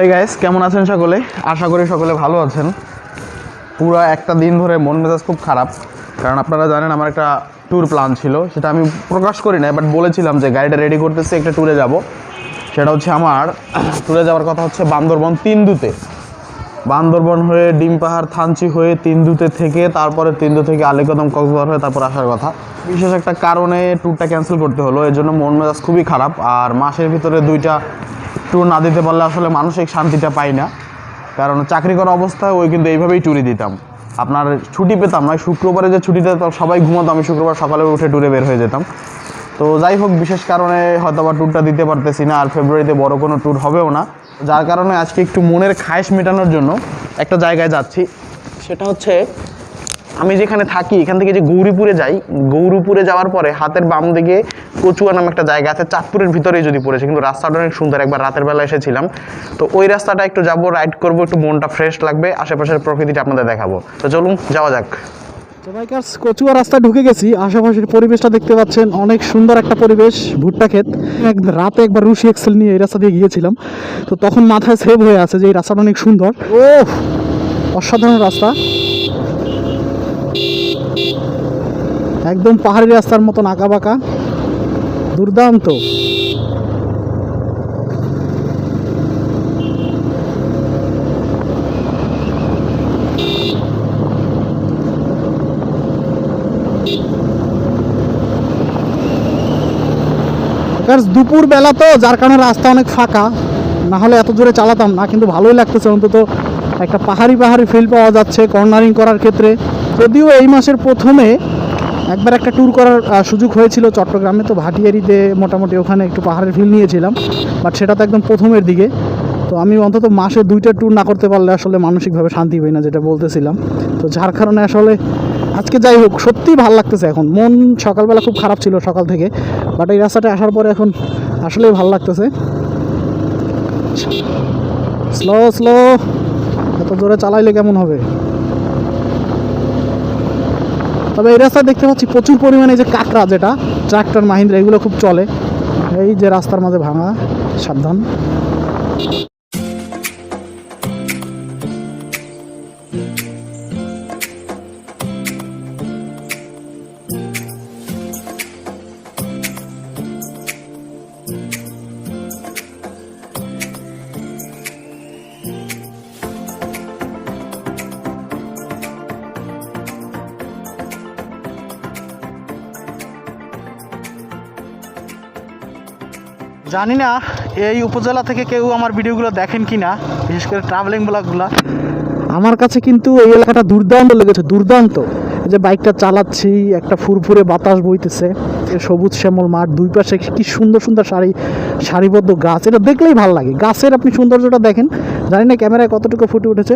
Hey guys কেমন আছেন সকলে? আশা করি সকলে ভালো আছেন। পুরো একটা দিন ধরে মন মেজাজ খুব খারাপ। কারণ আপনারা জানেন আমার একটা ট্যুর প্ল্যান ছিল, সেটা আমি প্রকাশ করি না বাট বলেছিলাম যে গাড়িটা রেডি করতেছি, একটা ট্যুরে যাব। সেটা হচ্ছে আমার ট্যুরে যাওয়ার কথা হচ্ছে বান্দরবন তিনদুতে। বান্দরবন হয়ে ডিম পাহাড়, থানচি হয়ে তিনদুতে থেকে, তারপরে তিনদু থেকে আলিকদম, কক্সবাজার হয়ে তারপর আসার কথা। বিশেষ একটা কারণে ট্যুরটা ক্যান্সেল করতে হলো, এর জন্য মন মেজাজ খুবই খারাপ। আর মাসের ভিতরে দুইটা ট্যুর না দিতে পারলে আসলে মানসিক শান্তিটা পাই না। কারণ চাকরি করা অবস্থায় ওই কিন্তু এইভাবেই ট্যুরে দিতাম। আপনার ছুটি পেতাম না, শুক্রবারে যে ছুটিতে সবাই ঘুমাতো, আমি শুক্রবার সকালে উঠে ট্যুরে বের হয়ে যেতাম। তো যাই হোক, বিশেষ কারণে হয়তো বা ট্যুরটা দিতে পারতেছি না, আর ফেব্রুয়ারিতে বড় কোনো ট্যুর হবেও না। যার কারণে আজকে একটু মনের খায়েশ মেটানোর জন্য একটা জায়গায় যাচ্ছি। সেটা হচ্ছে, আমি যেখানে থাকি, এখান থেকে যে গৌরীপুরে যাই, গৌরীপুরে যাওয়ার পরে হাতের বাম দিকে কচুয়া নামে একটা জায়গা আছে, চাঁদপুরের ভিতরেই যদি পড়েছে, কিন্তু রাস্তাটা অনেক সুন্দর। একবার রাতের বেলা এসেছিলাম। তো ওই রাস্তাটা একটু যাব রাইড করব, একটু মনটা ফ্রেশ লাগবে, আশেপাশের প্রকৃতিটা আপনাদের দেখাবো। তো চলুন, যাওয়া যাক। কচুয়া রাস্তা ঢুকে গেছি। আশেপাশের পরিবেশটা দেখতে পাচ্ছেন, অনেক সুন্দর একটা পরিবেশ, ভুট্টা ক্ষেত। রাতে একবার রুশি এক্সেল নিয়ে এই রাস্তা দিয়ে গিয়েছিলাম। তো তখন মাথায় সেভ হয়ে আছে যে এই রাস্তাটা অনেক সুন্দর। ও অসাধারণ রাস্তা। একদম পাহাড়ি রাস্তার মতন আঁকা বাঁকা দুর্দান্ত। দুপুর বেলা তো, যার কারণে রাস্তা অনেক ফাঁকা। না হলে এত জোরে চালাতাম না, কিন্তু ভালোই লাগতেছে অন্তত। একটা পাহাড়ি পাহাড়ি ফিল পাওয়া যাচ্ছে কর্নারিং করার ক্ষেত্রে। যদিও এই মাসের প্রথমে একবার একটা ট্যুর করার সুযোগ হয়েছিল চট্টগ্রামে, তো ভাটিয়ারিতে মোটামুটি ওখানে একটু পাহাড়ের ফিল নিয়েছিলাম। বাট সেটা তো একদম প্রথমের দিকে। তো আমি অন্তত মাসে দুইটা ট্যুর না করতে পারলে আসলে মানসিকভাবে শান্তি পাই না, যেটা বলতেছিলাম। তো যার কারণে আসলে আজকে যাই হোক, সত্যিই ভালো লাগতেছে এখন। মন সকালবেলা খুব খারাপ ছিল সকাল থেকে। বাট এই রাস্তাটা আসার পরে এখন আসলেই ভালো লাগতেছে। স্লো স্লো এত জোরে চালাইলে কেমন হবে? তবে এই রাস্তা দেখতে পাচ্ছি প্রচুর পরিমাণে যে কাঁকড়া যেটা, ট্রাক্টর, মাহিন্দ্রা, এগুলো খুব চলে। এই যে রাস্তার মাঝে ভাঙা, সাবধান। জানি না এই উপজেলা থেকে কেউ আমার ভিডিওগুলো দেখেন কি না বিশেষ করে ট্রাভেলিং ব্লগগুলো আমার কাছে কিন্তু এই এলাকাটা দুর্দান্ত লেগেছে, দুর্দান্ত। যে বাইকটা চালাচ্ছি, একটা ফুরফুরে বাতাস বইতেছে সবুজ শ্যামল মাঠ, দুই পাশে কি সুন্দর সুন্দর সারি, সারিবদ্ধ গাছ, এটা দেখলেই ভালো লাগে। গাছের আপনি সৌন্দর্যটা দেখেন, জানি না ক্যামেরায় কতটুকু ফুটে উঠেছে।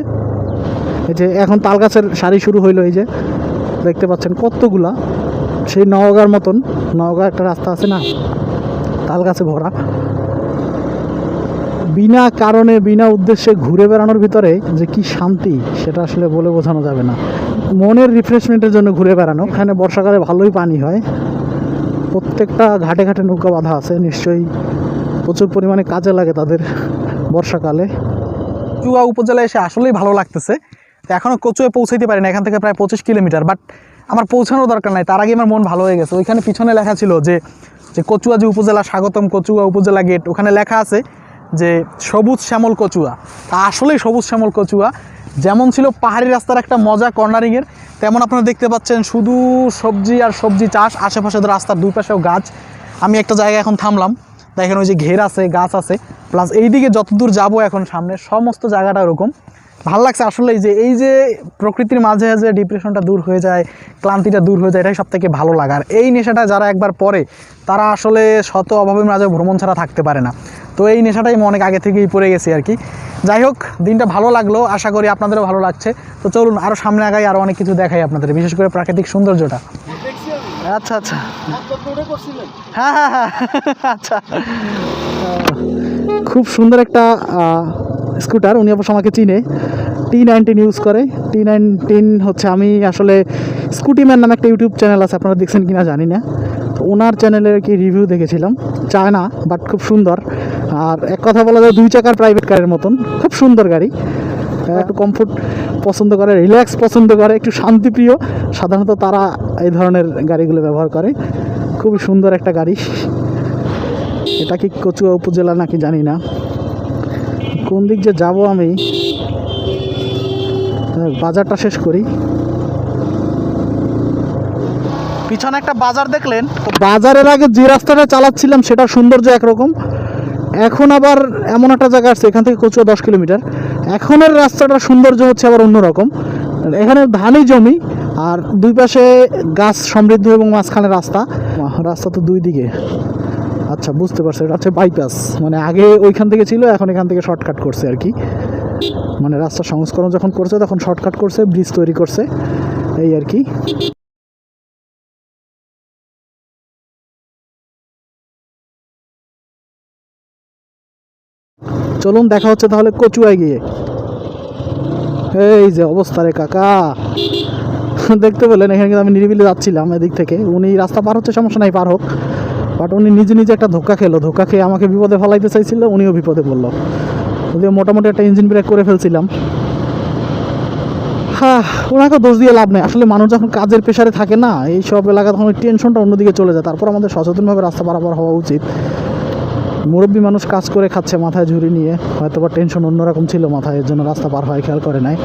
এই যে এখন তাল গাছের সারি শুরু হইল, এই যে দেখতে পাচ্ছেন কতগুলা। সেই নওগাঁর মতন নওগাঁ একটা রাস্তা আছে না? তাল গাছে ভরা। বিনা কারণে, বিনা উদ্দেশ্যে ঘুরে বেড়ানোর ভিতরে যে কি শান্তি, সেটা আসলে বলে বোঝানো যাবে না। মনের রিফ্রেশমেন্টের জন্য ঘুরে বেড়ানো। এখানে বর্ষাকালে ভালোই পানি হয়। প্রত্যেকটা ঘাটে ঘাটে নৌকা বাঁধা আছে। নিশ্চয়ই প্রচুর পরিমাণে কাজে লাগে তাদের বর্ষাকালে। চুয়া উপজেলায় এসে আসলেই ভালো লাগতেছে। এখনও কচুয়ে পৌঁছাইতে পারি না। এখান থেকে প্রায় পঁচিশ কিলোমিটার। বাট আমার পৌঁছানোর দরকার নাই। তার আগে আমার মন ভালো হয়ে গেছে। ওইখানে পিছনে লেখা ছিল যে যে কচুয়া যে উপজেলা, স্বাগতম কচুয়া উপজেলা গেট ওখানে লেখা আছে যে সবুজ শ্যামল কচুয়া। তা আসলেই সবুজ শ্যামল কচুয়া। যেমন ছিল পাহাড়ি রাস্তার একটা মজা কর্নারিংয়ের তেমন আপনারা দেখতে পাচ্ছেন শুধু সবজি আর সবজি চাষ, আশেপাশে রাস্তার দুই পাশেও গাছ। আমি একটা জায়গায় এখন থামলাম। দেখেন ওই যে ঘের আছে, গাছ আছে। প্লাস এইদিকে যতদূর যাব এখন সামনে, সমস্ত জায়গাটা ওরকম। ভালো লাগছে আসলে যে, এই যে প্রকৃতির মাঝে যে ডিপ্রেশনটা দূর হয়ে যায়, ক্লান্তিটা দূর হয়ে যায়, এটাই সব থেকে ভালো লাগার এই নেশাটা যারা একবার পরে, তারা আসলে শত অভাবের মাঝে ভ্রমণ ছাড়া থাকতে পারে না। তো এই নেশাটাই আমি অনেক আগে থেকেই পড়ে গেছি আর কি। যাই হোক, দিনটা ভালো লাগল, আশা করি আপনাদেরও ভালো লাগছে। তো চলুন আরও সামনে আগাই আরও অনেক কিছু দেখাই আপনাদের, বিশেষ করে প্রাকৃতিক সৌন্দর্যটা। আচ্ছা আচ্ছা। হ্যাঁ হ্যাঁ হ্যাঁ। আচ্ছা। খুব সুন্দর একটা স্কুটার, উনি অবশ্য আমাকে চিনে। টি নাইনটিন ইউজ করে। টি নাইনটিন হচ্ছে আমি আসলে স্কুটিম্যান নামে একটা ইউটিউব চ্যানেল আছে, আপনারা দেখছেন কিনা জানি না। তো ওনার চ্যানেলের কি রিভিউ দেখেছিলাম। চায় না বাট খুব সুন্দর। আর এক কথা বলা যায়, দুই চাকার প্রাইভেট কারের মতন। খুব সুন্দর গাড়ি। একটু কমফোর্ট পছন্দ করে রিল্যাক্স পছন্দ করে, একটু শান্তিপ্রিয়। সাধারণত তারা এই ধরনের গাড়িগুলো ব্যবহার করে। খুবই সুন্দর একটা গাড়ি। এটা কি কচুয়া উপজেলা নাকি জানি না। কোন দিক যে যাব আমি। বাজারটা শেষ করি। পিছনে একটা বাজার দেখলেন? বাজারের আগে যে রাস্তাটা চালাচ্ছিলাম সেটা সৌন্দর্য একরকম। এখন আবার এমন একটা জায়গা আছে এখান থেকে কচুয়া দশ কিলোমিটার। এখনের রাস্তাটার সৌন্দর্য হচ্ছে আবার অন্যরকম এখানে ধানই জমি, আর দুই পাশে গাছ সমৃদ্ধ এবং মাঝখানে রাস্তা। রাস্তা তো দুই দিকে। আচ্ছা বুঝতে পারছি। এটা হচ্ছে বাইপাস মানে আগে ওইখান থেকে ছিল, এখন এখান থেকে শর্টকাট করছে আর কি। মানে রাস্তা সংস্করণ যখন করছে, তখন শর্টকাট করছে ব্রিজ তৈরি করছে। এই আর কি। চলুন, দেখা হচ্ছে তাহলে কচুয়ায় গিয়ে। এই যে অবস্থা রে কাকা। দেখতে পেলেন, এখানে কিন্তু আমি নিরিবিলি যাচ্ছিলাম এদিক থেকে। উনি রাস্তা পার হচ্ছে, সমস্যা নাই, পার হোক। বাট উনি নিজে নিজে একটা ধোকা খেলো। ধোকা খেয়ে আমাকে বিপদে ফেলাইতে চাইছিল, উনিও বিপদে পড়ল। যদিও মোটামুটি একটা ইঞ্জিন ব্রেক করে ফেলছিলাম। হ্যাঁ ওনাকে দোষ দিয়ে লাভ নেই। আসলে মানুষ যখন কাজের প্রেশারে থাকে না এই সব এলাকা তখন ওই টেনশনটা অন্যদিকে চলে যায়। তারপর আমাদের সচেতনভাবে রাস্তা পারাপার হওয়া উচিত। মুরব্বী মানুষ কাজ করে খাচ্ছে মাথায় ঝুড়ি নিয়ে। হয়তো বা টেনশন অন্যরকম ছিল মাথায়, এর জন্য রাস্তা পার হয়, খেয়াল করে নাই।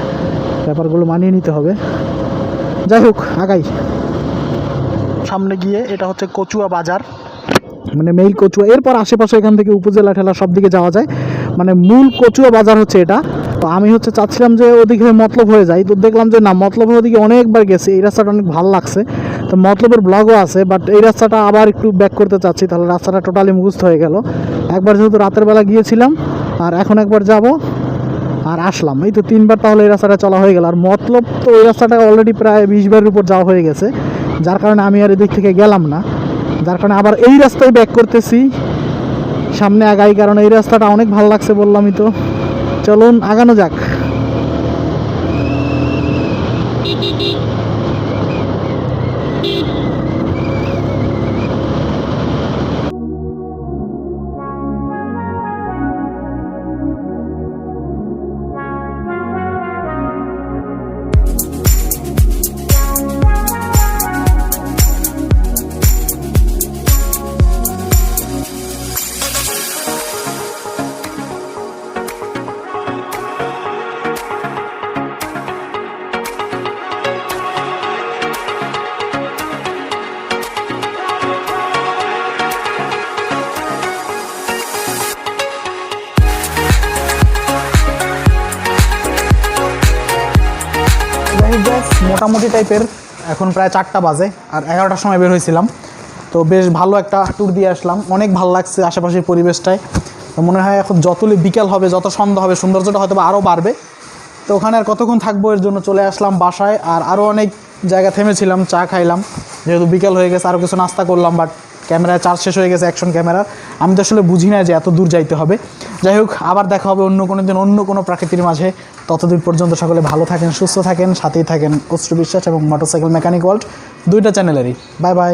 ব্যাপারগুলো মানিয়ে নিতে হবে। যাই হোক, আগাই। সামনে গিয়ে এটা হচ্ছে কচুয়া বাজার। মানে মেইল কচুয়া, এরপর আশেপাশে এখান থেকে উপজেলা ঠেলা সব দিকে যাওয়া যায়। মানে মূল কচুয়া বাজার হচ্ছে এটা। তো আমি হচ্ছে চাচ্ছিলাম যে ওদিকে মতলব হয়ে যাই তো দেখলাম যে না, মতলবের ওদিকে অনেকবার গেছি। এই রাস্তাটা অনেক ভালো লাগছে। তো মতলবের ব্লগও আছে বাট এই রাস্তাটা আবার একটু ব্যাক করতে চাচ্ছি। তাহলে রাস্তাটা টোটালি মুখস্থ হয়ে গেল। একবার যেহেতু রাতের বেলা গিয়েছিলাম, আর এখন একবার যাব আর আসলাম। এই তো তিনবার তাহলে এই রাস্তাটা চলা হয়ে গেল। আর মতলব তো এই রাস্তাটা অলরেডি প্রায় বিশ বারের উপর যাওয়া হয়ে গেছে। যার কারণে আমি আর এদিক থেকে গেলাম না। যার কারণে আবার এই রাস্তায় ব্যাক করতেছি। সামনে আগাই, কারণ এই রাস্তাটা অনেক ভালো লাগছে বললামই তো। চলুন, আগানো যাক। মোটামুটি টাইপের এখন প্রায় চারটা বাজে আর এগারোটার সময় বের হয়েছিলাম। তো বেশ ভালো একটা ট্যুর দিয়ে আসলাম। অনেক ভালো লাগছে আশেপাশের পরিবেশটায়। তো মনে হয় এখন যতই বিকাল হবে, যত সন্ধ্যা হবে, সৌন্দর্যটা হয়তো আরও বাড়বে। তো ওখানে আর কতক্ষণ থাকব এর জন্য চলে আসলাম বাসায়। আর আরও অনেক জায়গা থেমেছিলাম, চা খাইলাম। যেহেতু বিকাল হয়ে গেছে আরও কিছু নাস্তা করলাম বাট ক্যামেরায় চার্জ শেষ হয়ে গেছে অ্যাকশন ক্যামেরা। আমি তো আসলে বুঝি না যে এত দূর যাইতে হবে। যাই হোক, আবার দেখা হবে অন্য কোনো দিন, অন্য কোনো প্রাকৃতির মাঝে। ততদিন পর্যন্ত সকলে ভালো থাকেন, সুস্থ থাকেন, সাথেই থাকেন অশ্রু বিশ্বাস এবং মোটরসাইকেল মেকানিক ওয়ার্ল্ড। দুইটা চ্যানেলেরই বাই বাই